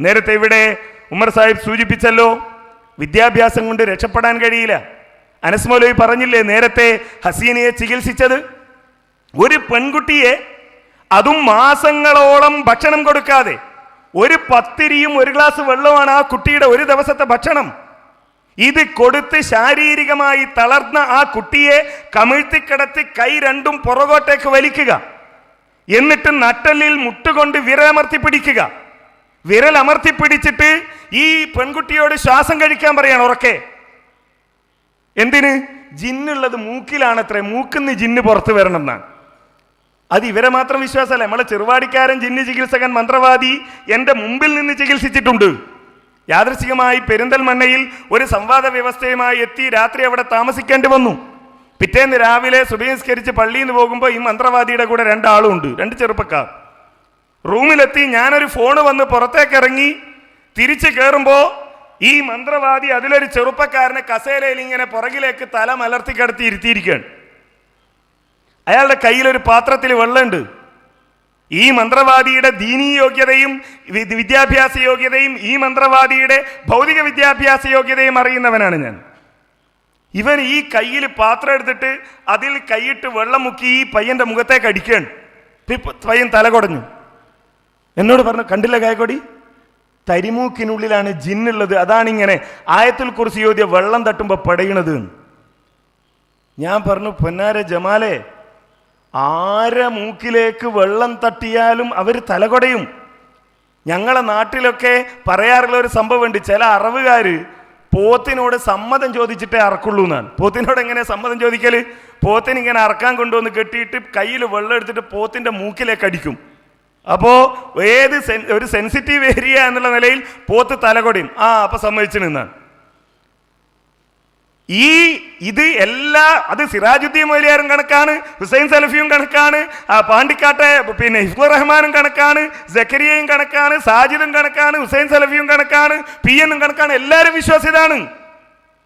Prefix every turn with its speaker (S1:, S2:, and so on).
S1: നേരത്തെ ഇവിടെ ഉമർ സാഹിബ് സൂചിപ്പിച്ചല്ലോ വിദ്യാഭ്യാസം കൊണ്ട് രക്ഷപ്പെടാൻ കഴിയില്ല. അനസ്മോലോയി പറഞ്ഞില്ലേ നേരത്തെ ഹസീനയെ ചികിത്സിച്ചത്? ഒരു പെൺകുട്ടിയെ അതും മാസങ്ങളോളം ഭക്ഷണം കൊടുക്കാതെ ഒരു പത്തിരിയും ഒരു ഗ്ലാസ് വെള്ളമാണ് ആ കുട്ടിയുടെ ഒരു ദിവസത്തെ ഭക്ഷണം. ഇത് കൊടുത്ത് ശാരീരികമായി തളർന്ന ആ കുട്ടിയെ കമിഴ്ത്തി കിടത്തി കൈ രണ്ടും പുറകോട്ടേക്ക് വലിക്കുക. എന്നിട്ട് നട്ടലിൽ മുട്ടുകൊണ്ട് വിരമർത്തി പിടിക്കുക. വിരൽ അമർത്തി പിടിച്ചിട്ട് ഈ പെൺകുട്ടിയോട് ശ്വാസം കഴിക്കാൻ പറയാണ് ഉറക്കെ. എന്തിന്? ജിന്നുള്ളത് മൂക്കിലാണത്രേ. മൂക്കിന്ന് ജിന്ന് പുറത്ത് വരണം എന്നാണ് അത് ഇവരെ മാത്രം വിശ്വാസമല്ല. നമ്മളെ ചെറുവാടിക്കാരൻ ജിന്ന് ചികിത്സകൻ മന്ത്രവാദി എന്റെ മുമ്പിൽ നിന്ന് ചികിത്സിച്ചിട്ടുണ്ട്. യാദൃശികമായി പെരിന്തൽമണ്ണയിൽ ഒരു സംവാദ വ്യവസ്ഥയുമായി എത്തി രാത്രി അവിടെ താമസിക്കേണ്ടി വന്നു. പിറ്റേന്ന് രാവിലെ സുബഹിസ്കരിച്ച് പള്ളിയിൽ നിന്ന് പോകുമ്പോൾ ഈ മന്ത്രവാദിയുടെ കൂടെ രണ്ടാളും ഉണ്ട് രണ്ട് ചെറുപ്പക്കാർ. റൂമിലെത്തി ഞാനൊരു ഫോണ് വന്ന് പുറത്തേക്ക് ഇറങ്ങി തിരിച്ചു കയറുമ്പോൾ ഈ മന്ത്രവാദി അതിലൊരു ചെറുപ്പക്കാരനെ കസേരയിൽ ഇങ്ങനെ പുറകിലേക്ക് തല മലർത്തി കിടത്തി ഇരുത്തിയിരിക്കുകയാണ്. അയാളുടെ കയ്യിലൊരു പാത്രത്തിൽ വെള്ളമുണ്ട്. ഈ മന്ത്രവാദിയുടെ ദീനീ യോഗ്യതയും വിദ്യാഭ്യാസ യോഗ്യതയും ഈ മന്ത്രവാദിയുടെ ഭൗതിക വിദ്യാഭ്യാസ യോഗ്യതയും അറിയുന്നവനാണ് ഞാൻ. ഇവൻ ഈ കയ്യിൽ പാത്രം എടുത്തിട്ട് അതിൽ കൈയിട്ട് വെള്ളം മുക്കി ഈ പയ്യന്റെ മുഖത്തേക്ക് അടിക്കുകയാണ്. പയ്യൻ തല കുടഞ്ഞു. എന്നോട് പറഞ്ഞു കണ്ടില്ല കായക്കൊടി തരിമൂക്കിനുള്ളിലാണ് ജിന്നുള്ളത്. അതാണിങ്ങനെ ആയത്തിൽ കുറിച്ച് ചോദ്യ വെള്ളം തട്ടുമ്പോൾ പടയണത് ഞാൻ പറഞ്ഞു പൊന്നാര ജമാലെ ആര മൂക്കിലേക്ക് വെള്ളം തട്ടിയാലും അവർ തലകൊടയും. ഞങ്ങളെ നാട്ടിലൊക്കെ പറയാറുള്ള ഒരു സംഭവമുണ്ട്. ചില അറവുകാർ പോത്തിനോട് സമ്മതം ചോദിച്ചിട്ടേ അറക്കുള്ളൂ എന്നാണ്. പോത്തിനോട് എങ്ങനെ സമ്മതം ചോദിക്കൽ പോത്തിനിങ്ങനെ അറക്കാൻ കൊണ്ടുവന്ന് കെട്ടിയിട്ട് കയ്യിൽ വെള്ളം എടുത്തിട്ട് പോത്തിന്റെ മൂക്കിലേക്ക് അടിക്കും. അപ്പോൾ ഏത് ഒരു സെൻസിറ്റീവ് ഏരിയ എന്നുള്ള നിലയിൽ പോത്ത് തലകൊടിയും ആ അപ്പം സമ്മതിച്ചു നിന്നാണ് ഈ ഇത് എല്ലാ അത് സിറാജുദ്ദീൻ മൊലിയാരും കണക്കാണ് ഹുസൈൻ സലഫിയും കണക്കാണ് ആ പാണ്ടിക്കാട്ടെ പിന്നെ ഹിഫ്ലുർ റഹ്മാനും കണക്കാണ് ജക്കരിയയും കണക്കാണ് സാജിദും കണക്കാണ് ഹുസൈൻ സലഫിയും കണക്കാണ് പി എന്നും കണക്കാണ് എല്ലാവരും വിശ്വാസിതാണ്